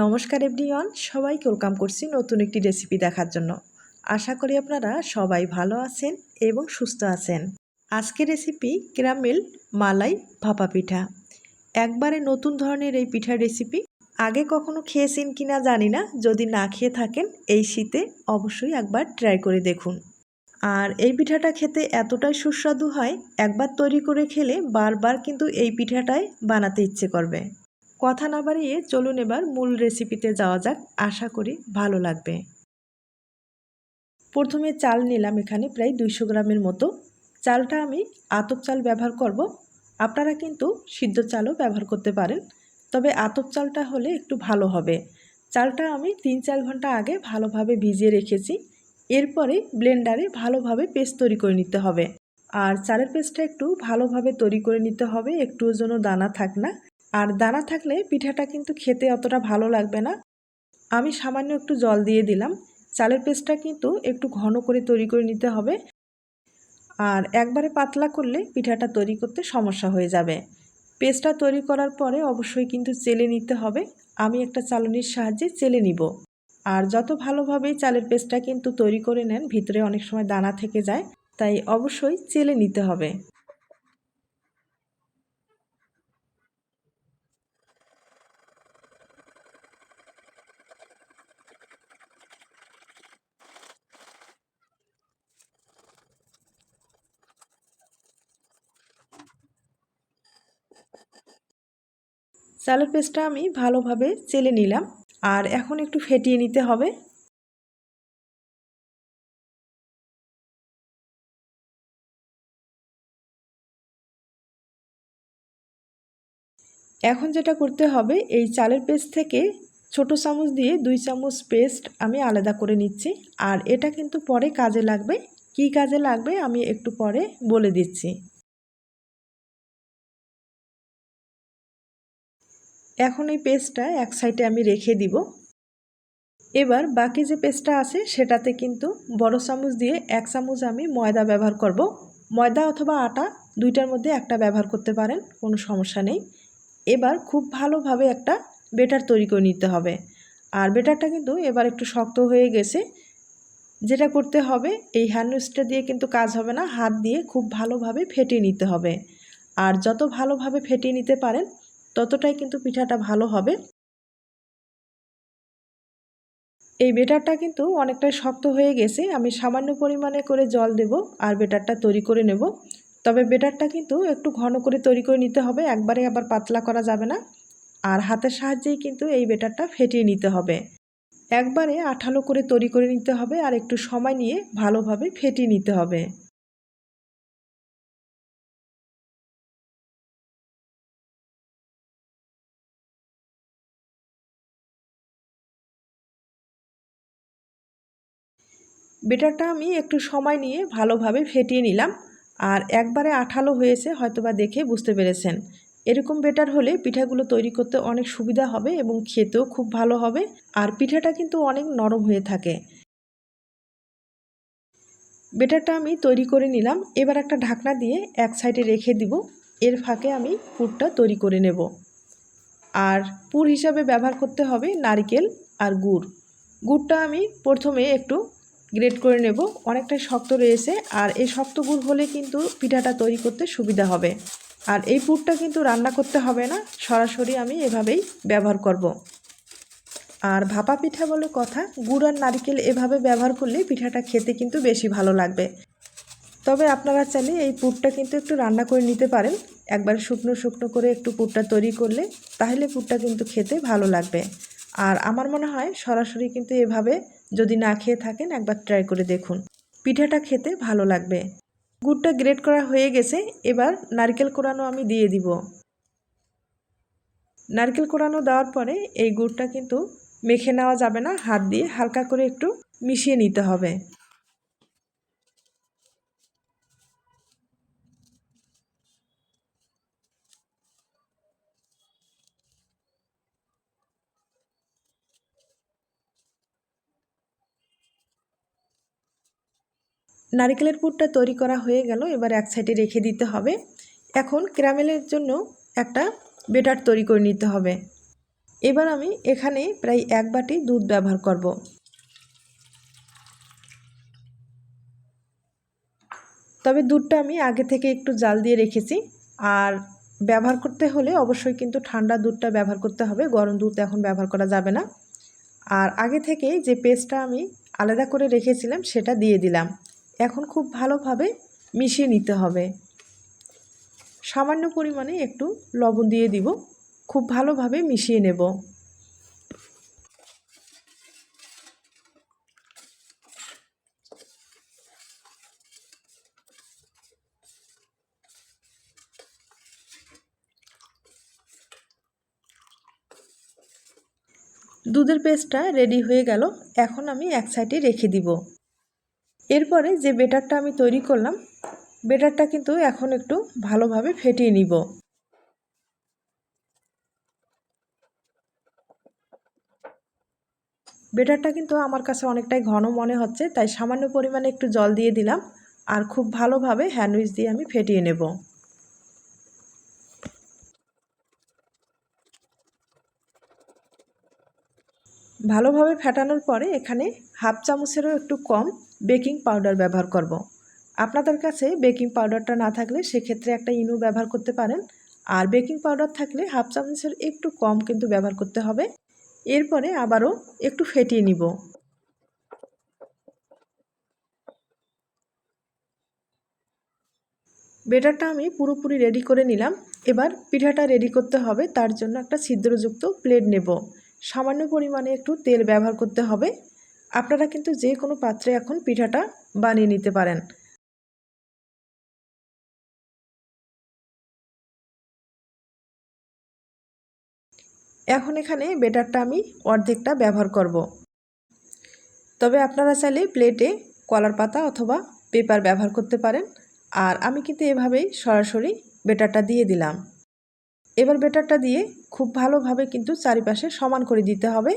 নমস্কার এভরিওয়ান, সবাইকে ওয়েলকাম করছি নতুন একটি রেসিপি দেখার জন্য। আশা করি আপনারা সবাই ভালো আছেন এবং সুস্থ আছেন। আজকের রেসিপি ক্যারামেল মালাই ভাপা পিঠা। একবারে নতুন ধরনের এই পিঠার রেসিপি। আগে কখনো খেয়েছেন কিনা জানি না, যদি না খেয়ে থাকেন এই শীতে অবশ্যই একবার ট্রাই করে দেখুন। আর এই পিঠাটা খেতে এতটাই সুস্বাদু হয়, একবার তৈরি করে খেলে বারবার কিন্তু এই পিঠাটাই বানাতে ইচ্ছে করবে। কথা না বাড়িয়ে চলুন এবার মূল রেসিপিতে যাওয়া যাক। আশা করি ভালো লাগবে। প্রথমে চাল নিলাম এখানে প্রায় দুইশো গ্রামের মতো। চালটা আমি আতপ চাল ব্যবহার করব। আপনারা কিন্তু সিদ্ধ চালও ব্যবহার করতে পারেন। তবে আতপ চালটা হলে একটু ভালো হবে। চালটা আমি তিন চার ঘণ্টা আগে ভালোভাবে ভিজিয়ে রেখেছি। এরপরে ব্লেন্ডারে ভালোভাবে পেস্ট তৈরি করে নিতে হবে। আর চালের পেস্টটা একটু ভালোভাবে তৈরি করে নিতে হবে। একটুও যেন দানা থাক না। আর দানা থাকলে পিঠাটা কিন্তু খেতে অতটা ভালো লাগবে না। আমি সামান্য একটু জল দিয়ে দিলাম। চালের পেস্টটা কিন্তু একটু ঘন করে তৈরি করে নিতে হবে। আর একবারে পাতলা করলে পিঠাটা তৈরি করতে সমস্যা হয়ে যাবে। পেস্টটা তৈরি করার পরে অবশ্যই কিন্তু চেলে নিতে হবে। আমি একটা চালনির সাহায্যে চেলে নিব। আর যত ভালোভাবেই চালের পেস্টটা কিন্তু তৈরি করে নেন, ভিতরে অনেক সময় দানা থেকে যায়, তাই অবশ্যই চেলে নিতে হবে। চালের পেস্টটা আমি ভালোভাবে চেলে নিলাম। আর এখন একটু ফেটিয়ে নিতে হবে। এখন যেটা করতে হবে, এই চালের পেস্ট থেকে ছোট চামচ দিয়ে দুই চামচ পেস্ট আমি আলাদা করে নিচ্ছি। আর এটা কিন্তু পরে কাজে লাগবে। কি কাজে লাগবে আমি একটু পরে বলে দিচ্ছি। এখন এই পেস্টটা এক সাইডে আমি রেখে দিব। এবার বাকি যে পেস্টটা আছে সেটাতে কিন্তু বড় চামচ দিয়ে এক চামচ আমি ময়দা ব্যবহার করব। ময়দা অথবা আটা দুইটার মধ্যে একটা ব্যবহার করতে পারেন, কোনো সমস্যা নেই। এবার খুব ভালোভাবে একটা বেটার তৈরি করে নিতে হবে। আর বেটারটা কিন্তু এবার একটু শক্ত হয়ে গেছে। যেটা করতে হবে, এই হ্যান্ডউইচটা দিয়ে কিন্তু কাজ হবে না। হাত দিয়ে খুব ভালোভাবে ফেটিয়ে নিতে হবে। আর যত ভালোভাবে ফেটিয়ে নিতে পারেন ততটাই কিন্তু পিঠাটা ভালো হবে। এই বেটারটা কিন্তু অনেকটাই শক্ত হয়ে গেছে। আমি সামান্য পরিমাণে করে জল দেব আর বেটারটা তৈরি করে নেব। তবে বেটারটা কিন্তু একটু ঘন করে তৈরি করে নিতে হবে। একবারে আবার পাতলা করা যাবে না। আর হাতের সাহায্যেই কিন্তু এই বেটারটা ফেটিয়ে নিতে হবে। একবারে আঠালো করে তৈরি করে নিতে হবে আর একটু সময় নিয়ে ভালোভাবে ফেটিয়ে নিতে হবে। বেটারটা আমি একটু সময় নিয়ে ভালোভাবে ফেটিয়ে নিলাম। আর একবারে আঠালো হয়েছে, হয়তোবা দেখে বুঝতে পেরেছেন। এরকম বেটার হলে পিঠাগুলো তৈরি করতে অনেক সুবিধা হবে এবং খেতেও খুব ভালো হবে। আর পিঠাটা কিন্তু অনেক নরম হয়ে থাকে। বেটারটা আমি তৈরি করে নিলাম। এবার একটা ঢাকনা দিয়ে এক সাইডে রেখে দিব। এর ফাঁকে আমি পুরটা তৈরি করে নেব। আর পুর হিসাবে ব্যবহার করতে হবে নারকেল আর গুড়। গুড়টা আমি প্রথমে একটু গ্রেট করে নেব। অনেকটাই শক্ত রয়েছে আর এই শক্ত গুড় হলে কিন্তু পিঠাটা তৈরি করতে সুবিধা হবে। আর এই পুরটা কিন্তু রান্না করতে হবে না, সরাসরি আমি এভাবেই ব্যবহার করব। আর ভাপা পিঠা বলে কথা, গুড় আর নারিকেল এভাবে ব্যবহার করলে পিঠাটা খেতে কিন্তু বেশি ভালো লাগবে। তবে আপনারা চাইলে এই পুরটা কিন্তু একটু রান্না করে নিতে পারেন। একবার শুকনো শুকনো করে একটু পুরটা তৈরি করলে তাহলে পুরটা কিন্তু খেতে ভালো লাগবে। আর আমার মনে হয় সরাসরি কিন্তু এভাবে যদি না খেয়ে থাকেন, একবার ট্রাই করে দেখুন। পিঠাটা খেতে ভালো লাগবে। গুড়টা গ্রেট করা হয়ে গেছে, এবার নারকেল কোরানো আমি দিয়ে দিব। নারকেল কোরানো দেওয়ার পরে এই গুড়টা কিন্তু মেখে নেওয়া যাবে না, হাত দিয়ে হালকা করে একটু মিশিয়ে নিতে হবে। নারিকেলের পুরটা তৈরি করা হয়ে গেল, এবার এক সাইডে রেখে দিতে হবে। এখন ক্যারামেলের জন্য একটা বেটার তৈরি করে নিতে হবে। এবার আমি এখানে প্রায় এক বাটি দুধ ব্যবহার করব। তবে দুধটা আমি আগে থেকে একটু জাল দিয়ে রেখেছি। আর ব্যবহার করতে হলে অবশ্যই কিন্তু ঠান্ডা দুধটা ব্যবহার করতে হবে, গরম দুধ এখন ব্যবহার করা যাবে না। আর আগে থেকে যে পেস্টটা আমি আলাদা করে রেখেছিলাম, সেটা দিয়ে দিলাম। এখন খুব ভালোভাবে মিশিয়ে নিতে হবে। সামান্য পরিমাণে একটু লবণ দিয়ে দিব। খুব ভালোভাবে মিশিয়ে নেব। দুধের পেস্টটা রেডি হয়ে গেল। এখন আমি এক সাইডে রেখে দিব। এরপরে যে বেটারটা আমি তৈরি করলাম, বেটারটা কিন্তু এখন একটু ভালোভাবে ফেটিয়ে নিব। বেটারটা কিন্তু আমার কাছে অনেকটাই ঘন মনে হচ্ছে, তাই সামান্য পরিমাণে একটু জল দিয়ে দিলাম আর খুব ভালোভাবে হ্যান্ডউইচ দিয়ে আমি ফেটিয়ে নেব। ভালোভাবে ফেটানোর পরে এখানে হাফ চামচেরও একটু কম বেকিং পাউডার ব্যবহার করব। আপনাদের কাছে বেকিং পাউডারটা না থাকলে সেক্ষেত্রে একটা ইনু ব্যবহার করতে পারেন। আর বেকিং পাউডার থাকলে হাফ চামচের একটু কম কিন্তু ব্যবহার করতে হবে। এরপরে আবারও একটু ফেটিয়ে নিব। বেটারটা আমি পুরোপুরি রেডি করে নিলাম। এবার পিঠাটা রেডি করতে হবে। তার জন্য একটা ছিদ্রযুক্ত প্লেট নেব। সামান্য পরিমাণে একটু তেল ব্যবহার করতে হবে। আপনারা কিন্তু যে কোনো পাত্রে এখন পিঠাটা বানিয়ে নিতে পারেন। এখন এখানে বেটারটা আমি অর্ধেকটা ব্যবহার করব। তবে আপনারা চাইলে প্লেটে কলার পাতা অথবা পেপার ব্যবহার করতে পারেন। আর আমি কিন্তু এভাবেই সরাসরি বেটারটা দিয়ে দিলাম। এবার বেটারটা দিয়ে খুব ভালোভাবে কিন্তু চারিপাশে সমান করে দিতে হবে।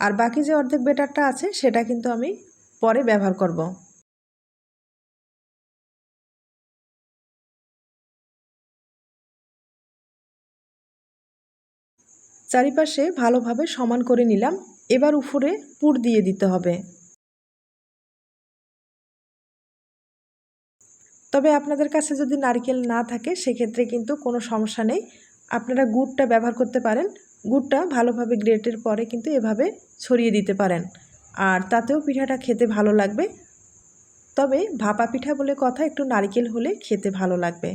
আর বাকি যে অর্ধেক বেটারটা আছে, সেটা কিন্তু আমি পরে ব্যবহার করব। চারিপাশে ভালোভাবে সমান করে নিলাম। এবার উপরে পুর দিয়ে দিতে হবে। তবে আপনাদের কাছে যদি নারকেল না থাকে, সেক্ষেত্রে কিন্তু কোনো সমস্যা নেই। আপনারা গুড়টা ব্যবহার করতে পারেন। গুড়টা ভালোভাবে গ্রেটের পরে কিন্তু এভাবে ছড়িয়ে দিতে পারেন। আর তাতেও পিঠাটা খেতে ভালো লাগবে। তবে ভাপা পিঠা বলে কথা একটু নারকেল হলে খেতে ভালো লাগবে।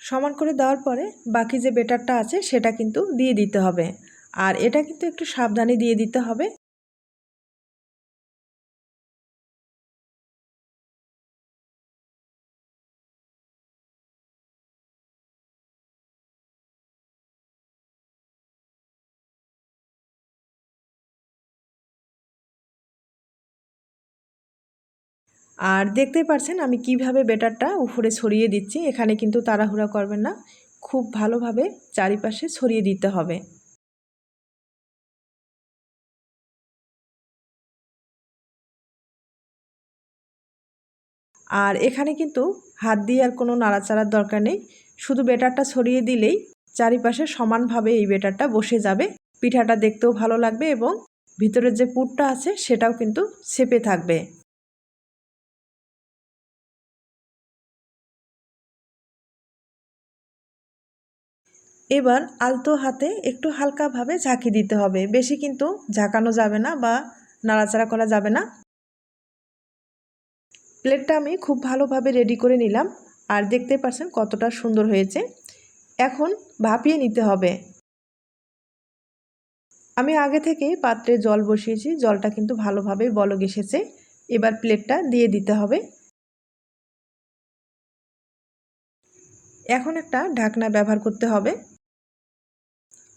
সমান করে দেওয়ার পরে বাকি যে বেটারটা আছে সেটা কিন্তু দিয়ে দিতে হবে। আর এটা কিন্তু একটু সাবধানে দিয়ে দিতে হবে। আর দেখতে পাচ্ছেন আমি কীভাবে বেটারটা উপরে ছড়িয়ে দিচ্ছি, এখানে কিন্তু তাড়াহুড়া করবেন না। খুব ভালোভাবে চারিপাশে ছড়িয়ে দিতে হবে। আর এখানে কিন্তু হাত দিয়ে আর কোনো নাড়াচাড়ার দরকার নেই। শুধু বেটারটা ছড়িয়ে দিলেই চারিপাশে সমানভাবে এই বেটারটা বসে যাবে। পিঠাটা দেখতেও ভালো লাগবে এবং ভিতরের যে পুরটা আছে সেটাও কিন্তু সেপে থাকবে। এবার আলতো হাতে একটু হালকাভাবে ঝাঁকি দিতে হবে। বেশি কিন্তু ঝাঁকানো যাবে না বা নাড়াচাড়া করা যাবে না। প্লেটটা আমি খুব ভালোভাবে রেডি করে নিলাম আর দেখতে পাচ্ছেন কতটা সুন্দর হয়েছে। এখন ভাপিয়ে নিতে হবে। আমি আগে থেকে পাত্রে জল বসিয়েছি, জলটা কিন্তু ভালোভাবে বলগ এসেছে। এবার প্লেটটা দিয়ে দিতে হবে। এখন একটা ঢাকনা ব্যবহার করতে হবে।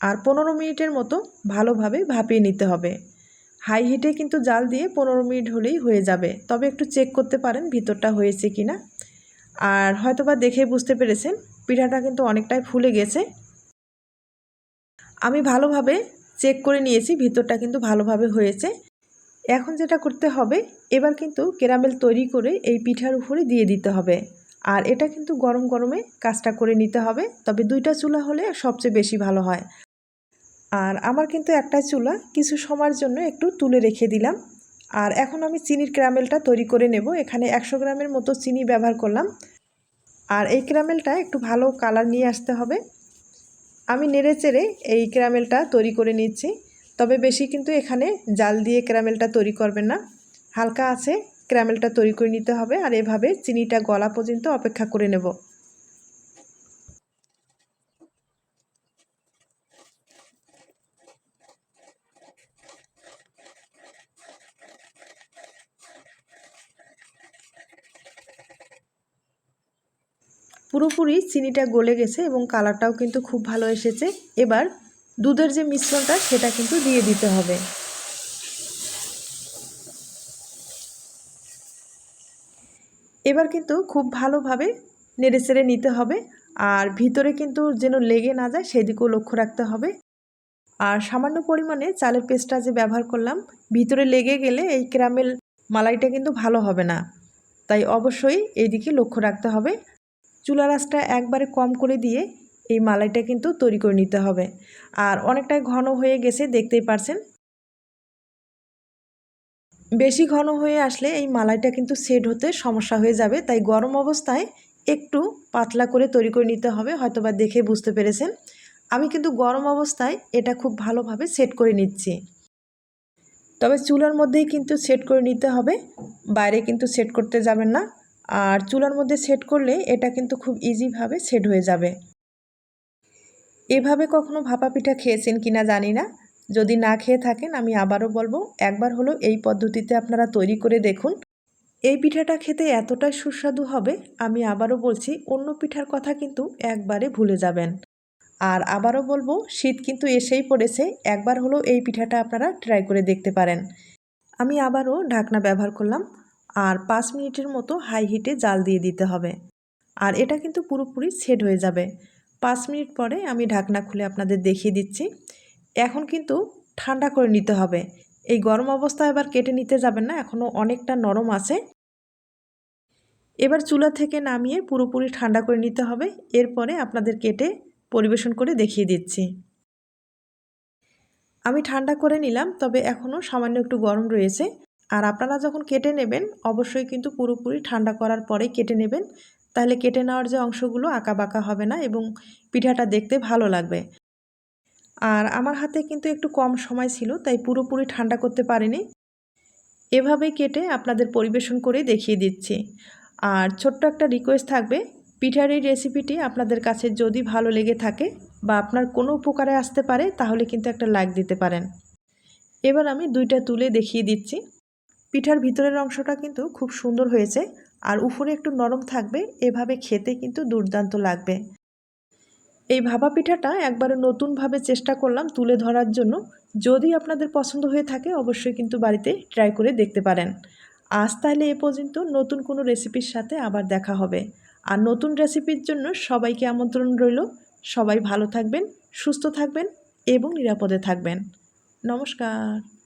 আর পনেরো মিনিটের মতো ভালোভাবে ভাপিয়ে নিতে হবে। হাই হিটে কিন্তু জাল দিয়ে পনেরো মিনিট হলেই হয়ে যাবে। তবে একটু চেক করতে পারেন ভিতরটা হয়েছে কি না আর হয়তোবা দেখে বুঝতে পেরেছেন, পিঠাটা কিন্তু অনেকটাই ফুলে গেছে। আমি ভালোভাবে চেক করে নিয়েছি, ভিতরটা কিন্তু ভালোভাবে হয়েছে। এখন যেটা করতে হবে, এবার কিন্তু ক্যারামেল তৈরি করে এই পিঠার উপরে দিয়ে দিতে হবে। আর এটা কিন্তু গরম গরমে কাজটা করে নিতে হবে, তবে দুইটা চুলা হলে সবচেয়ে বেশি ভালো হয়। আর আমার কিন্তু একটা চুলা, কিছু সময়ের জন্য একটু তুলে রেখে দিলাম। আর এখন আমি চিনির ক্যারামেলটা তৈরি করে নেব। এখানে একশো গ্রামের মতো চিনি ব্যবহার করলাম। আর এই ক্যারামেলটা একটু ভালো কালার নিয়ে আসতে হবে। আমি নেড়ে চেড়ে এই ক্যারামেলটা তৈরি করে নিচ্ছি। তবে বেশি কিন্তু এখানে জাল দিয়ে ক্যারামেলটা তৈরি করবেন না। হালকা আছে, ক্যারামেলটা তৈরি করে নিতে হবে। আর এভাবে চিনিটা গলা পর্যন্ত অপেক্ষা করে নেব। পুরোপুরি চিনিটা গলে গেছে এবং কালারটাও কিন্তু খুব ভালো এসেছে। এবার দুধের যে মিশ্রণটা, সেটা কিন্তু দিয়ে দিতে হবে। এবার কিন্তু খুব ভালোভাবে নেড়ে চেড়ে নিতে হবে আর ভিতরে কিন্তু যেন লেগে না যায়, সেদিকেও লক্ষ্য রাখতে হবে। আর সামান্য পরিমাণে চালের পেস্টটা যে ব্যবহার করলাম, ভিতরে লেগে গেলে এই ক্যারামেল মালাইটা কিন্তু ভালো হবে না। তাই অবশ্যই এইদিকে লক্ষ্য রাখতে হবে। চুলা রাসটা একবারে কম করে দিয়ে এই মালাইটা কিন্তু তৈরি করে নিতে হবে। আর অনেকটাই ঘন হয়ে গেছে, দেখতেই পারছেন। বেশি ঘন হয়ে আসলে এই মালাইটা কিন্তু সেট হতে সমস্যা হয়ে যাবে, তাই গরম অবস্থায় একটু পাতলা করে তৈরি করে নিতে হবে, হয়তোবা দেখে বুঝতে পেরেছেন। আমি কিন্তু গরম অবস্থায় এটা খুব ভালোভাবে সেট করে নিচ্ছি। তবে চুলার মধ্যেই কিন্তু সেট করে নিতে হবে, বাইরে কিন্তু সেট করতে যাবেন না। আর চুলার মধ্যে সেট করলে এটা কিন্তু খুব ইজিভাবে সেট হয়ে যাবে। এভাবে কখনো ভাপা পিঠা খেয়েছেন কিনা জানি না। যদি না খেয়ে থাকেন, আমি আবারও বলব, একবার হলো এই পদ্ধতিতে আপনারা তৈরি করে দেখুন। এই পিঠাটা খেতে এতটাই সুস্বাদু হবে, আমি আবারও বলছি, অন্য পিঠার কথা কিন্তু একবারে ভুলে যাবেন। আর আবারও বলব, শীত কিন্তু এসেই পড়েছে, একবার হলো এই পিঠাটা আপনারা ট্রাই করে দেখতে পারেন। আমি আবারও ঢাকনা ব্যবহার করলাম। আর পাঁচ মিনিটের মতো হাই হিটে জাল দিয়ে দিতে হবে। আর এটা কিন্তু পুরোপুরি সেট হয়ে যাবে। পাঁচ মিনিট পরে আমি ঢাকনা খুলে আপনাদের দেখিয়ে দিচ্ছি। এখন কিন্তু ঠান্ডা করে নিতে হবে। এই গরম অবস্থায় এবার কেটে নিতে যাবেন না এখনও অনেকটা নরম আছে। এবার চুলা থেকে নামিয়ে পুরোপুরি ঠান্ডা করে নিতে হবে। এরপরে আপনাদের কেটে পরিবেশন করে দেখিয়ে দিচ্ছি। আমি ঠান্ডা করে নিলাম, তবে এখনও সামান্য একটু গরম রয়েছে। আর আপনারা যখন কেটে নেবেন, অবশ্যই কিন্তু পুরোপুরি ঠান্ডা করার পরেই কেটে নেবেন। তাহলে কেটে নেওয়ার যে অংশগুলো আঁকা বাঁকা হবে না এবং পিঠাটা দেখতে ভালো লাগবে। আর আমার হাতে কিন্তু একটু কম সময় ছিল, তাই পুরোপুরি ঠান্ডা করতে পারিনি। এভাবেই কেটে আপনাদের পরিবেশন করে দেখিয়ে দিচ্ছি। আর ছোট্ট একটা রিকোয়েস্ট থাকবে, পিঠার এই রেসিপিটি আপনাদের কাছে যদি ভালো লেগে থাকে বা আপনার কোনো উপকারে আসতে পারে, তাহলে কিন্তু একটা লাইক দিতে পারেন। এবার আমি দুইটা তুলে দেখিয়ে দিচ্ছি। পিঠার ভিতরের অংশটা কিন্তু খুব সুন্দর হয়েছে, আর উপরে একটু নরম থাকবে, এভাবে খেতে কিন্তু দুর্দান্ত লাগবে। এই ভাপা পিঠাটা একবারে নতুনভাবে চেষ্টা করলাম তুলে ধরার জন্য। যদি আপনাদের পছন্দ হয়ে থাকে, অবশ্যই কিন্তু বাড়িতে ট্রাই করে দেখতে পারেন। আজ তাহলে এ পর্যন্ত, নতুন কোনো রেসিপির সাথে আবার দেখা হবে। আর নতুন রেসিপির জন্য সবাইকে আমন্ত্রণ রইল। সবাই ভালো থাকবেন, সুস্থ থাকবেন এবং নিরাপদে থাকবেন। নমস্কার।